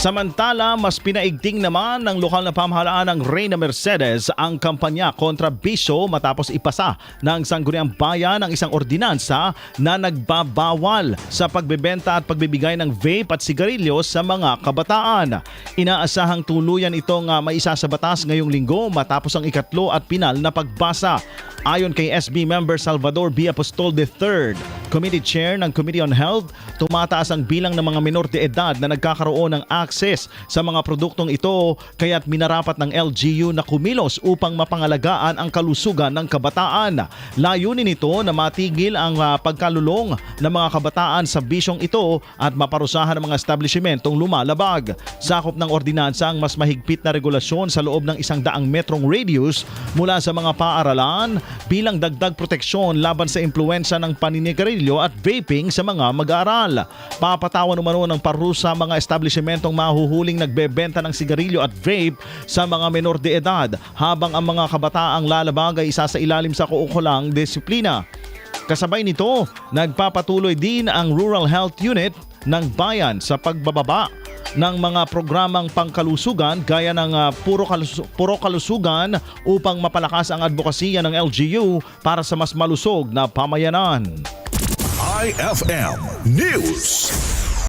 Samantala, mas pinaigting naman ng lokal na pamahalaan ng Reyna Mercedes ang kampanya kontra bisyo matapos ipasa ng Sangguniang Bayan ang isang ordinansa na nagbabawal sa pagbebenta at pagbibigay ng vape at sigarilyo sa mga kabataan. Inaasahang tuluyan itong uh, maisa sa batas ngayong linggo matapos ang ikatlo at pinal na pagbasa. Ayon kay SB member Salvador B. Apostol III, Committee Chair ng Committee on Health, tumataas ang bilang ng mga minor de edad na nagkakaroon ng access sa mga produktong ito kaya't minarapat ng LGU na kumilos upang mapangalagaan ang kalusugan ng kabataan. Layunin nito na matigil ang ah, pagkalulong ng mga kabataan sa bisyong ito at maparusahan ang mga establishmentong lumalabag. Sakop ng ordinansa ang mas mahigpit na regulasyon sa loob ng isang daang metrong radius mula sa mga paaralan bilang dagdag proteksyon laban sa impluensya ng paninigarilyo at vaping sa mga mag-aaral. Papatawan umano ng parusa mga establishmentong mahuhuling nagbebenta ng sigarilyo at vape sa mga menor de edad habang ang mga kabataang lalabag ay isa sa ilalim sa kuukulang disiplina. Kasabay nito, nagpapatuloy din ang Rural Health Unit ng bayan sa pagbababa ng mga programang pangkalusugan gaya ng ah, puro, kalus- puro kalusugan upang mapalakas ang advokasya ng LGU para sa mas malusog na pamayanan. IFM News.